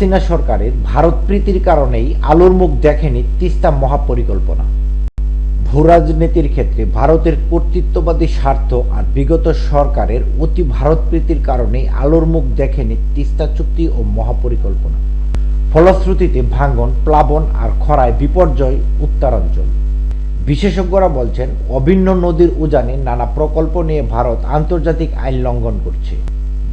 হাসিনা সরকারের ভারত প্রীতির কারণেই আলোর মুখ দেখেনি তিস্তা মহাপরিকল্পনা। ভূরাজনীতির ক্ষেত্রে ভারতের কর্তৃত্ববাদী স্বার্থ আর বিগত সরকারের অতি ভারত প্রীতির কারণেই আলোর মুখ দেখেনি তিস্তা চুক্তি ও মহাপরিকল্পনা। ফলশ্রুতিতে ভাঙ্গন, প্লাবন আর খরায় বিপর্যয় উত্তরাঞ্চল। বিশেষজ্ঞরা বলছেন, অভিন্ন নদীর উজানে নানা প্রকল্প নিয়ে ভারত আন্তর্জাতিক আইন লঙ্ঘন করছে।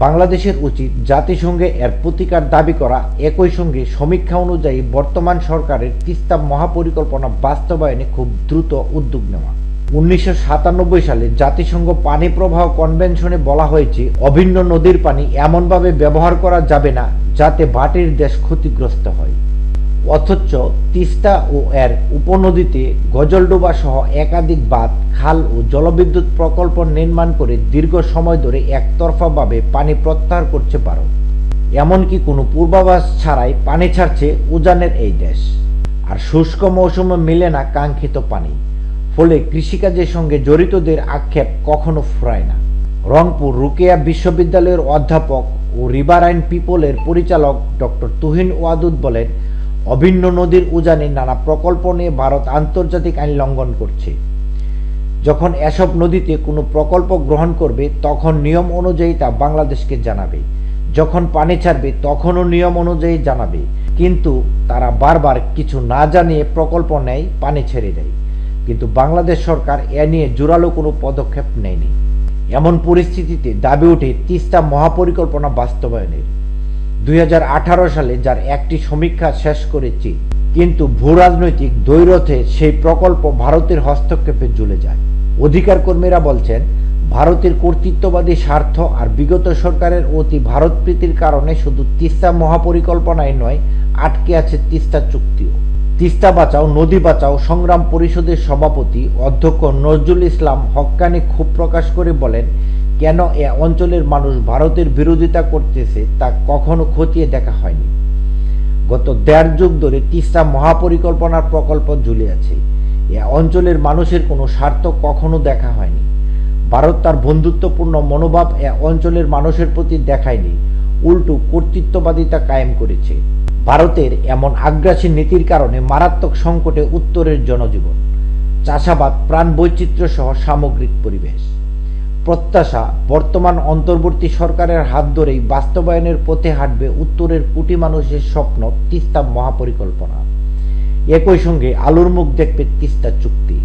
বাংলাদেশের উচিত জাতিসংঘে এর প্রতিকার দাবি করা। একই সঙ্গে সমীক্ষা অনুযায়ী বর্তমান সরকারের তিস্তা মহাপরিকল্পনা বাস্তবায়নে খুব দ্রুত উদ্যোগ নেওয়া। উনিশশো সাতানব্বই সালে জাতিসংঘ পানি প্রবাহ কনভেনশনে বলা হয়েছে, অভিন্ন নদীর পানি এমনভাবে ব্যবহার করা যাবে না যাতে বাটির দেশ ক্ষতিগ্রস্ত হয়। অথচ তিস্তা ও এর উপনদীতে গজলডোবা সহ একাধিক বাঁধ, খাল ও জলবিদ্যুৎ প্রকল্প নির্মাণ করে দীর্ঘ সময় ধরে একতরফাভাবে পানি প্রত্যাহার করছে ভারত। এমনকি কোনো পূর্বাভাস ছাড়াই পানি ছাড়ছে উজানের এই দেশ। আর শুষ্ক মৌসুমে মিলে না কাঙ্ক্ষিত পানি। ফলে কৃষিকাজের সঙ্গে জড়িতদের আক্ষেপ কখনো ফুরায় না। রংপুর রুকেয়া বিশ্ববিদ্যালয়ের অধ্যাপক ও রিভারাইন পিপলের পরিচালক ডক্টর তুহিন ওয়াদুদ বলেন অভিন্ন নদীর উজানে নানা প্রকল্প নিয়ে ভারত আন্তর্জাতিক আইন লঙ্ঘন করছে। যখন এসব নদীতে কোনো প্রকল্প গ্রহণ করবে, তখন নিয়ম অনুযায়ী তা বাংলাদেশকে জানাবে। যখন পানি ছাড়বে, তখনও নিয়ম অনুযায়ী জানাবে। কিন্তু তারা বারবার কিছু না জানিয়ে প্রকল্প নেয়, পানি ছেড়ে দেয়। কিন্তু বাংলাদেশ সরকার এ নিয়ে জোরালো কোনো পদক্ষেপ নেয়নি। এমন পরিস্থিতিতে দাবি ওঠে তিস্তা মহাপরিকল্পনা বাস্তবায়নের। দুই সালে যার একটি সমীক্ষা শেষ করেছি, কিন্তু ভূরাজনৈতিক দৈরথে সেই প্রকল্প ভারতের হস্তক্ষেপে ঝুলে যায়। অধিকার কর্মীরা বলছেন, ভারতের কর্তৃত্ববাদী স্বার্থ আর বিগত সরকারের অতি ভারত প্রীতির কারণে শুধু তিস্তা মহাপরিকল্পনায় নয়, আটকে আছে তিস্তা চুক্তিও। তিস্তা বাঁচাও, নদী বাঁচাও, সংগ্রাম পরিষদের সভাপতি অধ্যক্ষ নজরুল ইসলাম হক্কানি ক্ষোভ প্রকাশ করে বলেন কেন এ অঞ্চলের মানুষ ভারতের বিরোধিতা করতেছে তা কখনো খতিয়ে দেখা হয়নি। গত দেড় যুগ ধরে তিস্তা মহাপরিকল্পনার প্রকল্প ঝুলে আছে। এ অঞ্চলের মানুষের কোনো স্বার্থ কখনো দেখা হয়নি। ভারত তার বন্ধুত্বপূর্ণ মনোভাব এ অঞ্চলের মানুষের প্রতি দেখায়নি, উল্টো কর্তৃত্ববাদিতা কায়েম করেছে। ভারতের এমন আগ্রাসী নীতির কারণে মারাত্মক সংকটে উত্তরের জনজীবন, চাষাবাদ প্রাণ বৈচিত্র্য সহ সামগ্রিক পরিবেশ। প্রত্যাশা, বর্তমান অন্তর্বর্তী সরকারের হাত ধরেই বাস্তবায়নের পথে হাঁটবে উত্তরের কোটি মানুষের স্বপ্ন, তিস্তা মহাপরিকল্পনা। একই সঙ্গে আলোর মুখ দেখবে তিস্তা চুক্তি।